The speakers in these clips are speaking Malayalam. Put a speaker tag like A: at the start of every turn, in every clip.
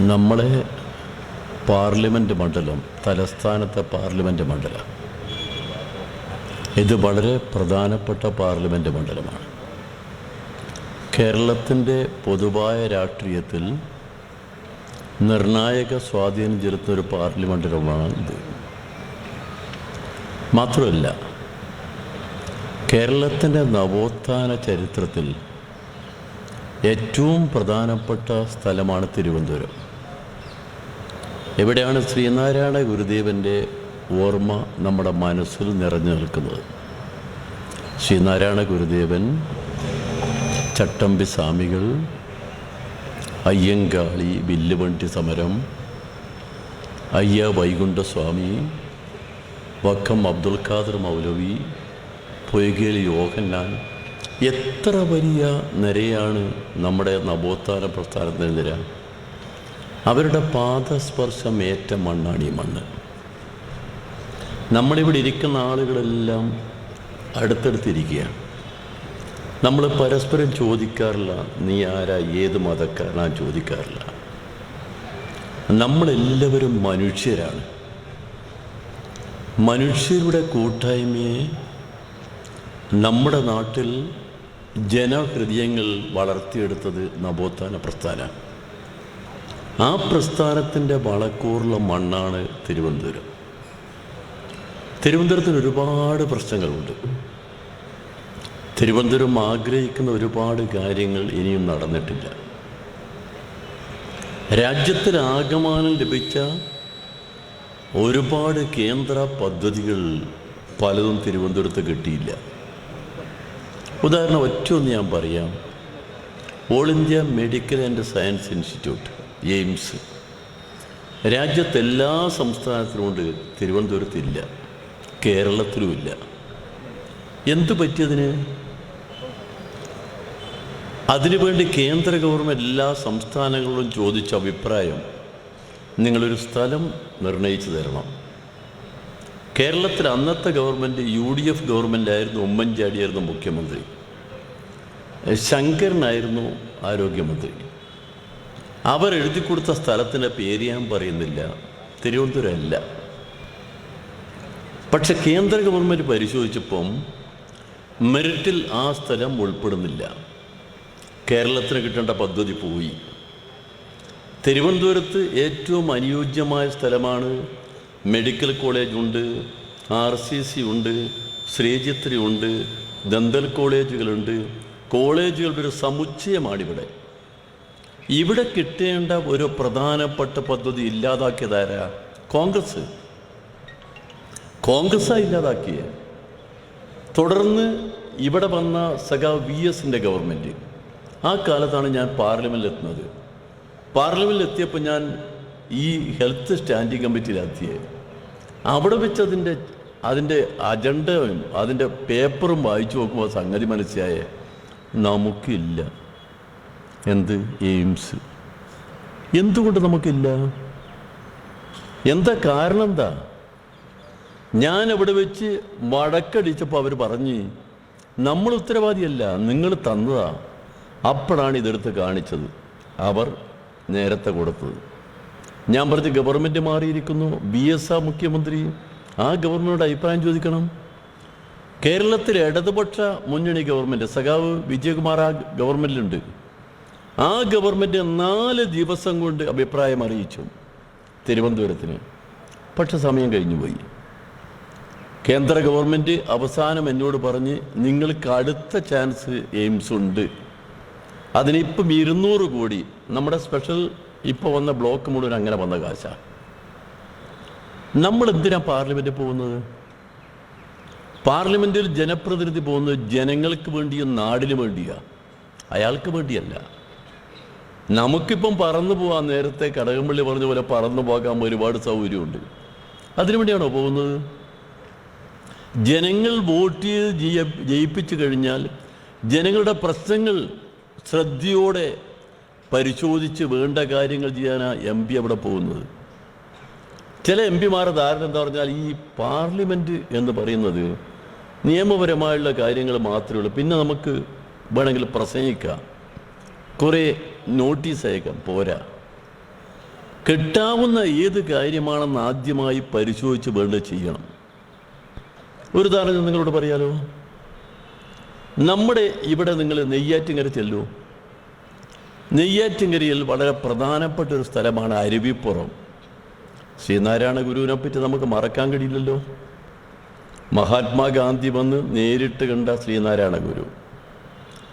A: നമ്മളെ പാർലമെന്റ് മണ്ഡലം തലസ്ഥാനത്തെ പാർലമെന്റ് മണ്ഡലം. ഇത് വളരെ പ്രധാനപ്പെട്ട പാർലമെന്റ് മണ്ഡലമാണ്. കേരളത്തിന്റെ പൊതുവായ രാഷ്ട്രീയത്തിൽ നിർണായക സ്വാധീനം ചെലുത്തുന്ന ഒരു പാർലമെന്റമാണ് ഇത്. മാത്രമല്ല കേരളത്തിന്റെ നവോത്ഥാന ചരിത്രത്തിൽ ഏറ്റവും പ്രധാനപ്പെട്ട സ്ഥലമാണ് തിരുവനന്തപുരം. എവിടെയാണ് ശ്രീനാരായണ ഗുരുദേവന്റെ ഓർമ്മ നമ്മുടെ മനസ്സിൽ നിറഞ്ഞു നിൽക്കുന്നത്? ശ്രീനാരായണ ഗുരുദേവൻ ചട്ടമ്പി സ്വാമികൾ അയ്യങ്കാളി വില്ലുവണ്ടി സമരം അയ്യ വൈകുണ്ഠസ്വാമി വക്കം അബ്ദുൽ ഖാദർ മൗലവി പൊയ്കേൽ യോഹന്നാൻ. എത്ര വലിയ നിരയാണ് നമ്മുടെ നവോത്ഥാന പ്രസ്ഥാനത്തിന് നിര അവരുടെ പാദസ്പർശം ഏറ്റ മണ്ണാണ് ഈ മണ്ണ്. നമ്മളിവിടെ ഇരിക്കുന്ന ആളുകളെല്ലാം അടുത്തടുത്തിരിക്കുകയാണ്. നമ്മൾ പരസ്പരം ചോദിക്കാറില്ല നീ ആരാ? ഏത് മതക്കാരനാ ചോദിക്കാറില്ല. നമ്മളെല്ലാവരും മനുഷ്യരാണ്. മനുഷ്യരുടെ കൂട്ടായ്മയെ നമ്മുടെ നാട്ടിൽ ജനഹൃദയങ്ങൾ വളർത്തിയെടുത്തത് നവോത്ഥാന പ്രസ്ഥാനമാണ്. ആ പ്രസ്ഥാനത്തിന്റെ വളക്കൂറുള്ള മണ്ണാണ് തിരുവനന്തപുരം. തിരുവനന്തപുരത്തിന് ഒരുപാട് പ്രശ്നങ്ങളുണ്ട്. തിരുവനന്തപുരം ആഗ്രഹിക്കുന്ന ഒരുപാട് കാര്യങ്ങൾ ഇനിയും നടന്നിട്ടില്ല. രാജ്യത്തിന് ആകമാനം ലഭിച്ച ഒരുപാട് കേന്ദ്ര പദ്ധതികൾ പലതും തിരുവനന്തപുരത്ത് കിട്ടിയില്ല. ഉദാഹരണം ഒറ്റ ഒന്ന് ഞാൻ പറയാം. All India medical and science institute. AIIMS. രാജ്യത്തെ എല്ലാ സംസ്ഥാനത്തിലുമുണ്ട് തിരുവനന്തപുരത്തില്ല. കേരളത്തിലുമില്ല. എന്തു പറ്റിയതിന്? അതിനുവേണ്ടി കേന്ദ്ര ഗവൺമെന്റ് എല്ലാ സംസ്ഥാനങ്ങളിലും ചോദിച്ച അഭിപ്രായം നിങ്ങളൊരു സ്ഥലം നിർണയിച്ചു തരണം. കേരളത്തിൽ അന്നത്തെ ഗവൺമെന്റ് യു ഡി എഫ് ഗവൺമെന്റായിരുന്നു ആയിരുന്നു ഉമ്മൻചാണ്ടിയായിരുന്നു മുഖ്യമന്ത്രി. ശങ്കരനായിരുന്നു ആരോഗ്യമന്ത്രി. അവർ എഴുതി കൊടുത്ത സ്ഥലത്തിന്റെ പേര് ഞാൻ പറയുന്നില്ല. തിരുവനന്തപുരം അല്ല പക്ഷെ കേന്ദ്ര ഗവൺമെന്റ് പരിശോധിച്ചപ്പം മെറിറ്റിൽ ആ സ്ഥലം ഉൾപ്പെടുന്നില്ല. കേരളത്തിന് കിട്ടേണ്ട പദ്ധതി പോയി. തിരുവനന്തപുരത്ത് ഏറ്റവും അനുയോജ്യമായ സ്ഥലമാണ് മെഡിക്കൽ കോളേജ് ഉണ്ട് ആർ സി സി ഉണ്ട് ശ്രീചിത്രി ഉണ്ട് ദന്തൽ കോളേജുകളുണ്ട് കോളേജുകളുടെ ഒരു സമുച്ചയമാണിവിടെ. ഇവിടെ കിട്ടേണ്ട ഒരു പ്രധാനപ്പെട്ട പദ്ധതി ഇല്ലാതാക്കിയതാരാ? കോൺഗ്രസ്. കോൺഗ്രസ് ഇല്ലാതാക്കിയ. തുടർന്ന് ഇവിടെ വന്ന സഖാ വി എസിന്റെ ഗവൺമെന്റ് ആ കാലത്താണ് ഞാൻ പാർലമെന്റിൽ എത്തുന്നത് പാർലമെന്റിൽ എത്തിയപ്പോൾ ഞാൻ ഈ ഹെൽത്ത് സ്റ്റാൻഡിംഗ് കമ്മിറ്റിയിലെത്തിയത് അവിടെ വെച്ച് അതിന്റെ അതിന്റെ അജണ്ടയും അതിന്റെ പേപ്പറും വായിച്ചു നോക്കുമ്പോൾ സംഗതി മനസ്സിലായേ. നമുക്കില്ല. എന്ത് എയിംസ്? എന്തുകൊണ്ട് നമുക്കില്ല? എന്താ കാരണം എന്താ ഞാൻ അവിടെ വെച്ച് വടക്കടിച്ചപ്പോൾ അവർ പറഞ്ഞ് നമ്മൾ ഉത്തരവാദിയല്ല നിങ്ങൾ തന്നതാ. അപ്പോഴാണ് ഇതെടുത്ത് കാണിച്ചത്. അവർ നേരത്തെ കൊടുത്തത്. ഞാൻ പറഞ്ഞ് ഗവൺമെന്റ് മാറിയിരിക്കുന്നു. ബി എസ് ആ മുഖ്യമന്ത്രി ആ ഗവൺമെന്റ് അഭിപ്രായം ചോദിക്കണം. കേരളത്തിലെ ഇടതുപക്ഷ മുന്നണി ഗവൺമെന്റ് സഖാവ് വിജയകുമാർ ആ ഗവൺമെന്റിലുണ്ട് ആ ഗവൺമെന്റ് നാല് ദിവസം കൊണ്ട് അഭിപ്രായം അറിയിച്ചു തിരുവനന്തപുരത്തിന്. പക്ഷെ സമയം കഴിഞ്ഞു പോയി. കേന്ദ്ര ഗവൺമെന്റ് അവസാനം എന്നോട് പറഞ്ഞ് നിങ്ങൾക്ക് അടുത്ത ചാൻസ് എയിംസ് ഉണ്ട്. അതിനിപ്പം ഇരുന്നൂറ് കോടി. നമ്മുടെ സ്പെഷ്യൽ ഇപ്പോൾ വന്ന ബ്ലോക്ക് മുഴുവൻ അങ്ങനെ വന്ന കാശാണ് നമ്മൾ എന്തിനാ പാർലമെന്റിൽ പോകുന്നത്? പാർലമെന്റിൽ ജനപ്രതിനിധി പോകുന്നത് ജനങ്ങൾക്ക് വേണ്ടിയും നാടിന് വേണ്ടിയാ. അയാൾക്ക് വേണ്ടിയല്ല. നമുക്കിപ്പം പറന്നു പോകാൻ നേരത്തെ കടകംപള്ളി പറഞ്ഞ പോലെ പറന്നു പോകാൻ ഒരുപാട് സൗകര്യമുണ്ട്. അതിനു വേണ്ടിയാണോ പോകുന്നത്? ജനങ്ങൾ വോട്ട് ചെയ്ത് ജയ ജയിപ്പിച്ചു കഴിഞ്ഞാൽ ജനങ്ങളുടെ പ്രശ്നങ്ങൾ ശ്രദ്ധയോടെ പരിശോധിച്ച് വേണ്ട കാര്യങ്ങൾ ചെയ്യാനാണ് എം പി അവിടെ പോകുന്നത്. ചില എം പിമാരുടെ ധാരണ എന്താ പറഞ്ഞാൽ ഈ പാർലമെന്റ് എന്ന് പറയുന്നത് നിയമപരമായുള്ള കാര്യങ്ങൾ മാത്രമേ ഉള്ളൂ. പിന്നെ നമുക്ക് വേണമെങ്കിൽ പ്രസംഗിക്കാം. കുറേ നോട്ടീസ് അയക്കാം പോരാ. കിട്ടാവുന്ന ഏത് കാര്യമാണെന്ന് ആദ്യമായി പരിശോധിച്ച് വേണ്ടത് ചെയ്യണം. ഒരു ഉദാഹരണം നിങ്ങളോട് പറയാലോ? നമ്മുടെ ഇവിടെ നിങ്ങൾ നെയ്യാറ്റിങ്കര ചെല്ലൂ. നെയ്യാറ്റിങ്കരയിൽ വളരെ പ്രധാനപ്പെട്ട ഒരു സ്ഥലമാണ് അരുവിപ്പുറം. ശ്രീനാരായണ ഗുരുവിനെ പറ്റി നമുക്ക് മറക്കാൻ കഴിയില്ലല്ലോ. മഹാത്മാഗാന്ധി വന്ന് നേരിട്ട് കണ്ട ശ്രീനാരായണ ഗുരു.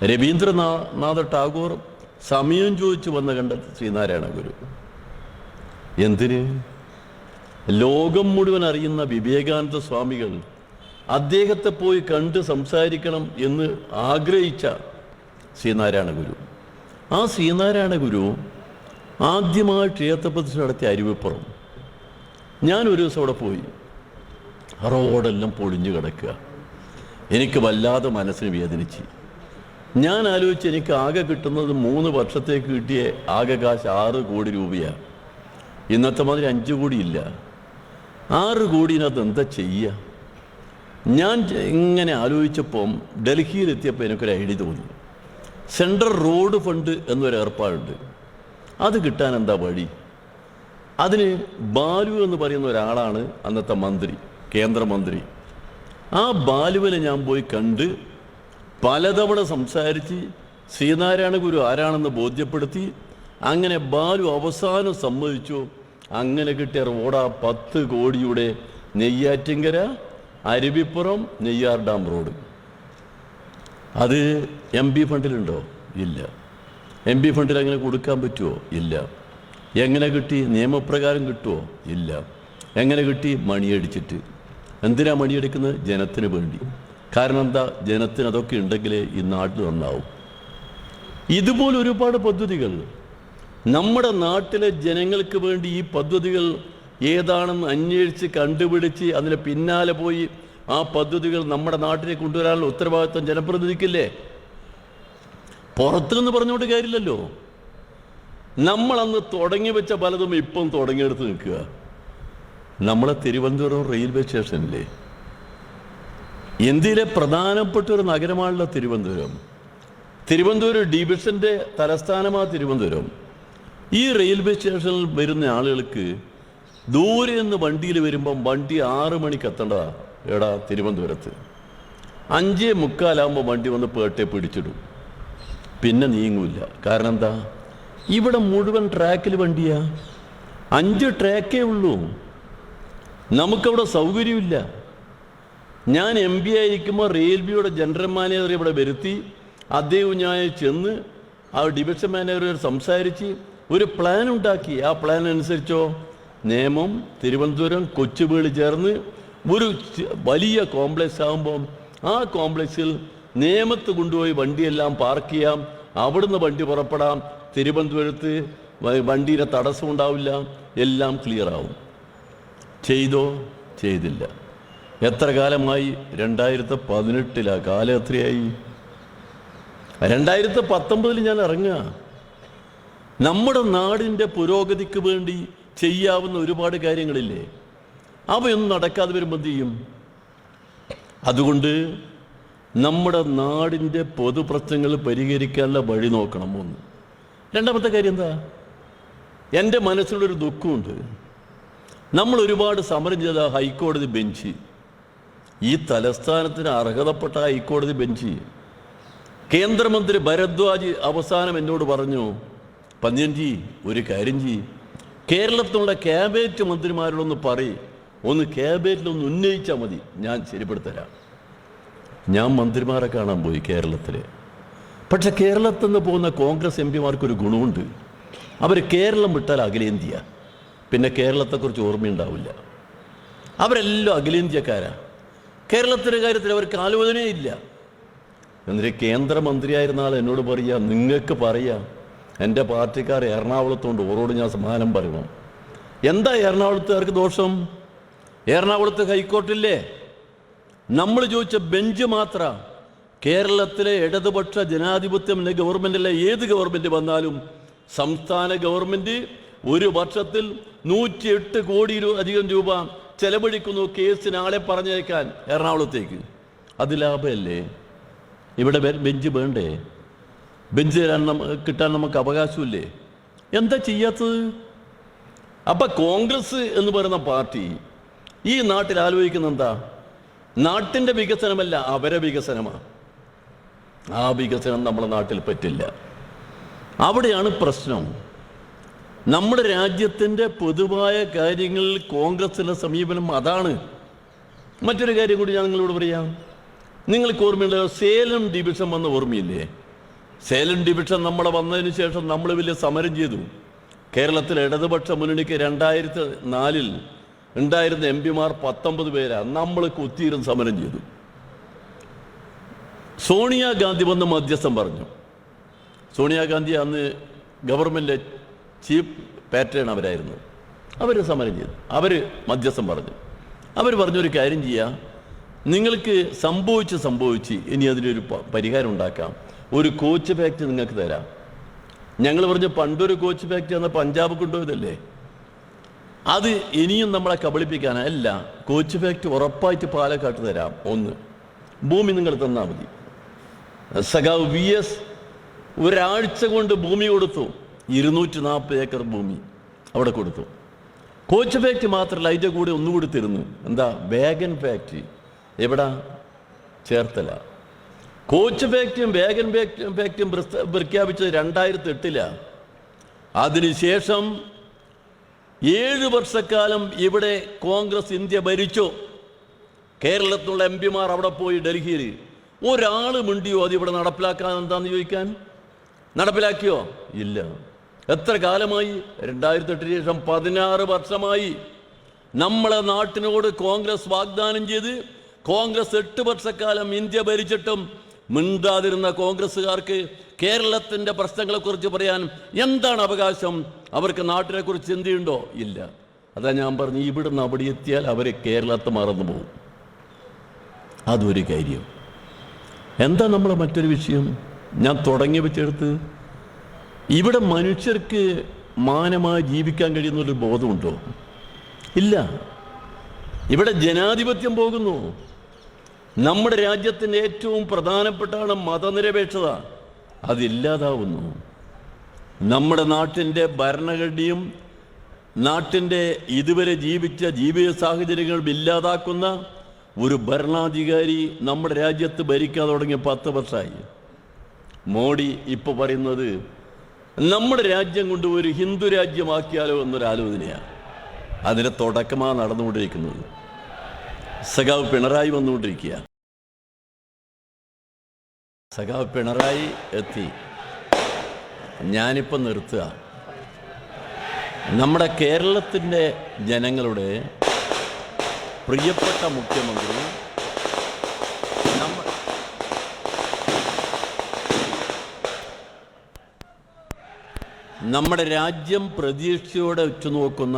A: രവീന്ദ്രനാഥ് ടാഗോർ സമയം ചോദിച്ചു വന്ന കണ്ട ശ്രീനാരായണ ഗുരു. എന്തിന്? ലോകം മുഴുവൻ അറിയുന്ന വിവേകാനന്ദ സ്വാമികൾ അദ്ദേഹത്തെ പോയി കണ്ട് സംസാരിക്കണം എന്ന് ആഗ്രഹിച്ച ശ്രീനാരായണ ഗുരു. ആ ശ്രീനാരായണ ഗുരു ആദ്യമായി ക്ഷേത്രപ്രതിഷ്ഠ നടത്തിയ അരുവിപ്പുറം. ഞാൻ ഒരു ദിവസം അവിടെ പോയി. റോഡെല്ലാം പൊളിഞ്ഞു കിടക്കുക. എനിക്ക് വല്ലാതെ മനസ്സിന് വേദനിച്ച്. ഞാൻ ആലോചിച്ച് എനിക്ക് ആകെ കിട്ടുന്നത് മൂന്ന് വർഷത്തേക്ക് കിട്ടിയ ആകെ കാശ് ആറ് കോടി രൂപയാണ് ഇന്നത്തെ മാതിരി അഞ്ച് ഇല്ല. ആറ് കോടിനകത്ത് എന്താ ചെയ്യുക ഞാൻ ഇങ്ങനെ ആലോചിച്ചപ്പം ഡൽഹിയിലെത്തിയപ്പോൾ എനിക്കൊരു ഐഡിയ തോന്നി. സെൻട്രൽ റോഡ് ഫണ്ട് എന്നൊരു ഏർപ്പാടുണ്ട്. അത് കിട്ടാൻ എന്താ വഴി? അതിന് ബാലു എന്ന് പറയുന്ന ഒരാളാണ് അന്നത്തെ മന്ത്രി കേന്ദ്രമന്ത്രി. ആ ബാലുവിനെ ഞാൻ പോയി കണ്ട് പലതവണ സംസാരിച്ച് ശ്രീനാരായണ ഗുരു ആരാണെന്ന് ബോധ്യപ്പെടുത്തി അങ്ങനെ ബാലു അവസാനം സമ്മതിച്ചു. അങ്ങനെ കിട്ടിയ റോഡാ പത്ത് കോടിയുടെ നെയ്യാറ്റിങ്കര അരുവിപ്പുറം നെയ്യാർ ഡാം റോഡ്. അത് എം പി ഫണ്ടിലുണ്ടോ? ഇല്ല. എം പി ഫണ്ടിൽ അങ്ങനെ കൊടുക്കാൻ പറ്റുമോ ഇല്ല. എങ്ങനെ കിട്ടി? നിയമപ്രകാരം കിട്ടുമോ ഇല്ല. എങ്ങനെ കിട്ടി? മണിയടിച്ചിട്ട്. എന്തിനാ മണിയടിക്കുന്നത്? ജനത്തിന് വേണ്ടി. കാരണം എന്താ? ജനത്തിന് അതൊക്കെ ഉണ്ടെങ്കിലേ ഈ നാട്ടിൽ നന്നാവും. ഇതുപോലെ ഒരുപാട് പദ്ധതികൾ. നമ്മുടെ നാട്ടിലെ ജനങ്ങൾക്ക് വേണ്ടി ഈ പദ്ധതികൾ ഏതാണെന്ന് അന്വേഷിച്ച് കണ്ടുപിടിച്ച് അതിന് പിന്നാലെ പോയി ആ പദ്ധതികൾ നമ്മുടെ നാട്ടിലേക്ക് കൊണ്ടുവരാനുള്ള ഉത്തരവാദിത്വം ജനപ്രതിനിധിക്കില്ലേ? പുറത്തുനിന്ന് പറഞ്ഞുകൊണ്ട് കാര്യമില്ലല്ലോ. നമ്മൾ അന്ന് തുടങ്ങി വെച്ച പലതും ഇപ്പം തുടങ്ങിയെടുത്ത് നിൽക്കുക. നമ്മളെ തിരുവനന്തപുരം റെയിൽവേ സ്റ്റേഷനില്ലേ? ഇന്ത്യയിലെ പ്രധാനപ്പെട്ട ഒരു നഗരമാണല്ലോ തിരുവനന്തപുരം. തിരുവനന്തപുരം ഡിവിഷന്റെ തലസ്ഥാനമാണ് തിരുവനന്തപുരം. ഈ റെയിൽവേ സ്റ്റേഷനിൽ വരുന്ന ആളുകൾക്ക് ദൂരെ നിന്ന് വണ്ടിയിൽ വരുമ്പം വണ്ടി ആറ് മണിക്ക് എത്തേണ്ടതാ എടാ തിരുവനന്തപുരത്ത്. അഞ്ചേ മുക്കാലാകുമ്പോൾ വണ്ടി വന്ന് പേട്ടെ പിടിച്ചിടും. പിന്നെ നീങ്ങൂല കാരണം എന്താ? ഇവിടെ മുഴുവൻ ട്രാക്കിൽ വണ്ടിയാ. അഞ്ച് ട്രാക്കേ ഉള്ളൂ. നമുക്കവിടെ സൗകര്യമില്ല. ഞാൻ എം പി ആയിരിക്കുമ്പോൾ റെയിൽവേയുടെ ജനറൽ മാനേജർ ഇവിടെ വരുത്തി അദ്ദേഹം ഞാൻ ചെന്ന് ആ ഡിവിഷൻ മാനേജർ സംസാരിച്ച് ഒരു പ്ലാൻ ഉണ്ടാക്കി. ആ പ്ലാൻ അനുസരിച്ചോ നേമം തിരുവനന്തപുരം കൊച്ചുവേളി ചേർന്ന് ഒരു വലിയ കോംപ്ലക്സ് ആകുമ്പോൾ ആ കോംപ്ലക്സിൽ നേമത്ത് കൊണ്ടുപോയി വണ്ടിയെല്ലാം പാർക്ക് ചെയ്യാം. അവിടുന്ന് വണ്ടി പുറപ്പെടാം. തിരുവനന്തപുരത്ത് വണ്ടിയുടെ തടസ്സം ഉണ്ടാവില്ല. എല്ലാം ക്ലിയർ ആവും. ചെയ്തോ? ചെയ്തില്ല. എത്ര കാലമായി? രണ്ടായിരത്തി പതിനെട്ടിലാ കാലം എത്രയായി? രണ്ടായിരത്തി പത്തൊമ്പതിൽ ഞാൻ ഇറങ്ങുക. നമ്മുടെ നാടിന്റെ പുരോഗതിക്ക് വേണ്ടി ചെയ്യാവുന്ന ഒരുപാട് കാര്യങ്ങളില്ലേ? അവയൊന്നും നടക്കാതെ വരുമ്പോൾ ചെയ്യും? അതുകൊണ്ട് നമ്മുടെ നാടിന്റെ പൊതുപ്രശ്നങ്ങൾ പരിഹരിക്കാനുള്ള വഴി നോക്കണം ഒന്ന്. രണ്ടാമത്തെ കാര്യം എന്താ? എന്റെ മനസ്സിലൊരു ദുഃഖമുണ്ട്. നമ്മൾ ഒരുപാട് സമരം ചെയ്ത ഹൈക്കോടതി ബെഞ്ച് ഈ തലസ്ഥാനത്തിന് അർഹതപ്പെട്ട ഹൈക്കോടതി ബെഞ്ച്. കേന്ദ്രമന്ത്രി ഭരദ്വാജ് അവസാനം എന്നോട് പറഞ്ഞു പന്ന്യൻജി ഒരു കാര്യം ചെയ് കേരളത്തിലുള്ള ക്യാബിനറ്റ് മന്ത്രിമാരോടൊന്ന് പറയും. ഒന്ന് ക്യാബിനറ്റിലൊന്ന് ഉന്നയിച്ചാൽ മതി. ഞാൻ ശരിപ്പെടുത്തരാം. ഞാൻ മന്ത്രിമാരെ കാണാൻ പോയി കേരളത്തിൽ പക്ഷെ കേരളത്തിൽ നിന്ന് പോകുന്ന കോൺഗ്രസ് എം പിമാർക്കൊരു ഗുണമുണ്ട്. അവർ കേരളം വിട്ടാൽ അഖിലേന്ത്യ. പിന്നെ കേരളത്തെക്കുറിച്ച് ഓർമ്മയുണ്ടാവില്ല. അവരെല്ലാം അഖിലേന്ത്യക്കാരാ. കേരളത്തിന്റെ കാര്യത്തിൽ അവർക്ക് ആലോചനയില്ല എന്നിട്ട് കേന്ദ്രമന്ത്രിയായിരുന്ന ആൾ എന്നോട് പറയുക നിങ്ങൾക്ക് പറയാം എന്റെ പാർട്ടിക്കാർ എറണാകുളത്തുണ്ട് ഓരോട് ഞാൻ സമാധാനം പറയണം. എന്താ എറണാകുളത്തുകാർക്ക് ദോഷം? എറണാകുളത്ത് ഹൈക്കോർട്ടില്ലേ? നമ്മൾ ചോദിച്ച ബെഞ്ച് മാത്ര കേരളത്തിലെ ഇടതുപക്ഷ ജനാധിപത്യം ഗവൺമെന്റിലെ ഏത് ഗവൺമെന്റ് വന്നാലും സംസ്ഥാന ഗവൺമെന്റ് ഒരു വർഷത്തിൽ നൂറ്റിയെട്ട് കോടി അധികം രൂപ ചെലവഴിക്കുന്നു കേസിന് ആളെ പറഞ്ഞേക്കാൻ എറണാകുളത്തേക്ക്. അത് ലാഭമല്ലേ? ഇവിടെ ബെഞ്ച് വേണ്ടേ? ബെഞ്ച് തരാൻ കിട്ടാൻ നമുക്ക് അവകാശമില്ലേ? എന്താ ചെയ്യാത്തത്? അപ്പൊ കോൺഗ്രസ് എന്ന് പറയുന്ന പാർട്ടി ഈ നാട്ടിൽ ആലോചിക്കുന്ന എന്താ? നാട്ടിന്റെ വികസനമല്ല അവരെ വികസനമാണ് ആ വികസനം നമ്മുടെ നാട്ടിൽ പറ്റില്ല. അവിടെയാണ് പ്രശ്നം. നമ്മുടെ രാജ്യത്തിന്റെ പൊതുവായ കാര്യങ്ങളിൽ കോൺഗ്രസിന്റെ സമീപനം അതാണ്. മറ്റൊരു കാര്യം കൂടി ഞാൻ നിങ്ങളോട് പറയാം. നിങ്ങൾക്ക് ഓർമ്മയുണ്ടോ സേലം ഡിവിഷൻ വന്ന ഓർമ്മയില്ലേ? സേലം ഡിവിഷൻ നമ്മളെ വന്നതിന് ശേഷം നമ്മൾ വലിയ സമരം ചെയ്തു. കേരളത്തിലെ ഇടതുപക്ഷ മുന്നണിക്ക് രണ്ടായിരത്തി നാലിൽ ഉണ്ടായിരുന്ന എം പിമാർ പത്തൊമ്പത് പേരാണ് നമ്മൾ കുത്തിയിരുന്ന് സമരം ചെയ്തു. സോണിയാഗാന്ധി വന്ന് മധ്യസ്ഥം പറഞ്ഞു. സോണിയാഗാന്ധി അന്ന് ഗവൺമെന്റ് ചീഫ് പാറ്റേൺ അവരായിരുന്നു. അവർ സമരം ചെയ്തു. അവർ മധ്യസ്ഥം പറഞ്ഞു. അവർ പറഞ്ഞൊരു കാര്യം ചെയ്യാം. നിങ്ങൾക്ക് സംഭവിച്ച് സംഭവിച്ച് ഇനി അതിനൊരു പരിഹാരം ഉണ്ടാക്കാം. ഒരു കോച്ച് ഫാക്ടറി നിങ്ങൾക്ക് തരാം. ഞങ്ങൾ പറഞ്ഞു പണ്ടൊരു കോച്ച് ഫാക്ടറി അന്ന് പഞ്ചാബ് കൊണ്ടുപോയതല്ലേ? അത് ഇനിയും നമ്മളെ കബളിപ്പിക്കാനല്ല കോച്ച് ഫാക്ടറി ഉറപ്പായിട്ട് പാലക്കാട്ട് തരാം. ഒന്ന്. ഭൂമി നിങ്ങൾ തന്നാൽ മതി. സഖാവ് വി എസ് ഒരാഴ്ച കൊണ്ട് ഭൂമി കൊടുത്തു. ഇരുന്നൂറ്റി നാൽപ്പത് ഏക്കർ ഭൂമി അവിടെ കൊടുത്തു. കോച്ച് ഫാക്ടറി മാത്രമല്ല അതിന്റെ കൂടെ ഒന്നുകൂടി തരുന്നു. എന്താ? വേഗൻ ഫാക്ടറി എവിടാ? ചേർത്തല. കോച്ച് ഫാക്ടറിയും വേഗൻ ഫാക്ടറിയും പ്രഖ്യാപിച്ചത് രണ്ടായിരത്തി എട്ടിലാണ് അതിനുശേഷം ഏഴ് വർഷക്കാലം ഇവിടെ കോൺഗ്രസ് ഇന്ത്യ ഭരിച്ചു. കേരളത്തിലുള്ള എം പിമാർ അവിടെ പോയി ഡൽഹിയിൽ. ഒരാൾ മിണ്ടിയോ അത് ഇവിടെ നടപ്പിലാക്കാൻ എന്താന്ന് ചോദിക്കാൻ? നടപ്പിലാക്കിയോ? ഇല്ല. എത്ര കാലമായി? രണ്ടായിരത്തി എട്ടിന് ശേഷം പതിനാറ് വർഷമായി. നമ്മളെ നാട്ടിനോട് കോൺഗ്രസ് വാഗ്ദാനം ചെയ്ത് കോൺഗ്രസ് എട്ട് വർഷക്കാലം ഇന്ത്യ ഭരിച്ചിട്ടും മിണ്ടാതിരുന്ന കോൺഗ്രസ്സുകാർക്ക് കേരളത്തിന്റെ പ്രശ്നങ്ങളെക്കുറിച്ച് പറയാൻ എന്താണ് അവകാശം? അവർക്ക് നാട്ടിനെക്കുറിച്ച് ചിന്തയുണ്ടോ? ഇല്ല. അതാ ഞാൻ പറഞ്ഞു ഇവിടുന്ന് അവിടെ എത്തിയാൽ അവർ കേരളത്തെ മറന്നു പോകും. അതൊരു കാര്യം. എന്താ നമ്മളെ മറ്റൊരു വിഷയം? ഞാൻ തുടങ്ങി വെച്ചെടുത്ത് ഇവിടെ മനുഷ്യർക്ക് മാനമായി ജീവിക്കാൻ കഴിയുന്ന ഒരു ബോധമുണ്ടോ? ഇല്ല. ഇവിടെ ജനാധിപത്യം പോകുന്നു. നമ്മുടെ രാജ്യത്തിന്റെ ഏറ്റവും പ്രധാനപ്പെട്ടാണ് മതനിരപേക്ഷത. അതില്ലാതാവുന്നു നമ്മുടെ നാട്ടിന്റെ ഭരണഘടനയും നാട്ടിന്റെ ഇതുവരെ ജീവിച്ച ജീവിത സാഹചര്യങ്ങൾ ഇല്ലാതാക്കുന്ന ഒരു ഭരണാധികാരി നമ്മുടെ രാജ്യത്ത് ഭരിക്കാൻ തുടങ്ങിയ പത്ത് വർഷമായി. മോഡി ഇപ്പോൾ പറയുന്നത് നമ്മുടെ രാജ്യം കൊണ്ട് ഒരു ഹിന്ദു രാജ്യമാക്കിയാലോ എന്നൊരു ആലോചനയാണ്. അതിന്റെ തുടക്കമാണ് നടന്നുകൊണ്ടിരിക്കുന്നത്. സഖാവ് പിണറായി വന്നുകൊണ്ടിരിക്കുക സഖാവ് പിണറായി എത്തി. ഞാനിപ്പോൾ നിർത്തുക. നമ്മുടെ കേരളത്തിന്റെ ജനങ്ങളുടെ പ്രിയപ്പെട്ട മുഖ്യമന്ത്രി നമ്മുടെ രാജ്യം പ്രതീക്ഷയോടെ ഉറ്റുനോക്കുന്ന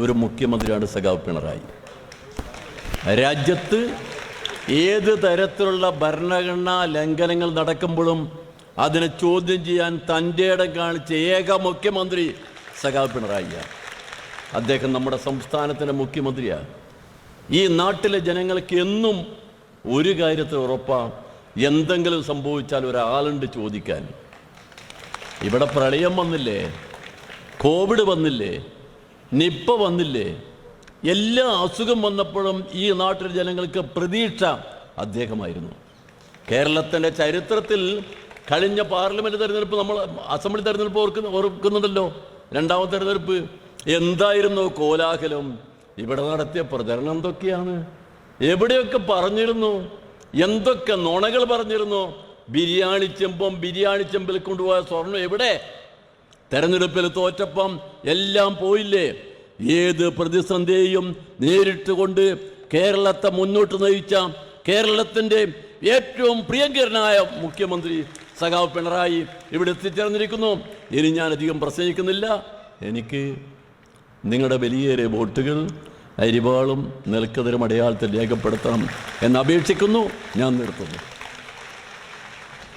A: ഒരു മുഖ്യമന്ത്രിയാണ് സഖാവ് പിണറായി. രാജ്യത്ത് ഏത് തരത്തിലുള്ള ഭരണഘടനാ ലംഘനങ്ങൾ നടക്കുമ്പോഴും അതിനെ ചോദ്യം ചെയ്യാൻ തന്റെ ഇടം കാണിച്ച ഏക മുഖ്യമന്ത്രി സഖാവ് പിണറായിയാണ്. അദ്ദേഹം നമ്മുടെ സംസ്ഥാനത്തിന്റെ മുഖ്യമന്ത്രിയാണ്. ഈ നാട്ടിലെ ജനങ്ങൾക്ക് എന്നും ഒരു കാര്യത്തിൽ ഉറപ്പാണ് എന്തെങ്കിലും സംഭവിച്ചാൽ ഒരാളുണ്ട് ചോദിക്കാൻ. ഇവിടെ പ്രളയം വന്നില്ലേ? കോവിഡ് വന്നില്ലേ? നിപ്പ വന്നില്ലേ? എല്ലാ അസുഖം വന്നപ്പോഴും ഈ നാട്ടിലെ ജനങ്ങൾക്ക് പ്രതീക്ഷ അദ്ദേഹമായിരുന്നു. കേരളത്തിന്റെ ചരിത്രത്തിൽ കഴിഞ്ഞ പാർലമെന്റ് തെരഞ്ഞെടുപ്പ് നമ്മൾ അസംബ്ലി തെരഞ്ഞെടുപ്പ് ഓർക്കുന്ന ഓർക്കുന്നുണ്ടല്ലോ. രണ്ടാമത്തെ തെരഞ്ഞെടുപ്പ് എന്തായിരുന്നു? കോലാഹലം. ഇവിടെ നടത്തിയ പ്രചരണം എന്തൊക്കെയാണ്? എവിടെയൊക്കെ പറഞ്ഞിരുന്നു? എന്തൊക്കെ നുണകൾ പറഞ്ഞിരുന്നു? ബിരിയാണി ചെമ്പം ബിരിയാണി ചെമ്പിൽ കൊണ്ടുപോയ സ്വർണം എവിടെ? തെരഞ്ഞെടുപ്പിൽ തോറ്റപ്പം എല്ലാം പോയില്ലേ? ഏത് പ്രതിസന്ധിയെയും നേരിട്ട് കൊണ്ട് കേരളത്തെ മുന്നോട്ട് നയിച്ച കേരളത്തിന്റെ ഏറ്റവും പ്രിയങ്കരനായ മുഖ്യമന്ത്രി സഖാവ് പിണറായി ഇവിടെ എത്തിച്ചേർന്നിരിക്കുന്നു. ഇനി ഞാൻ അധികം പ്രസംഗിക്കുന്നില്ല. എനിക്ക് നിങ്ങളുടെ വലിയേറിയ വോട്ടുകൾ അരിവാളും നെൽക്കതിരും അടയാളത്തിൽ രേഖപ്പെടുത്തണം എന്ന് അപേക്ഷിക്കുന്നു. ഞാൻ നിർത്തുന്നു.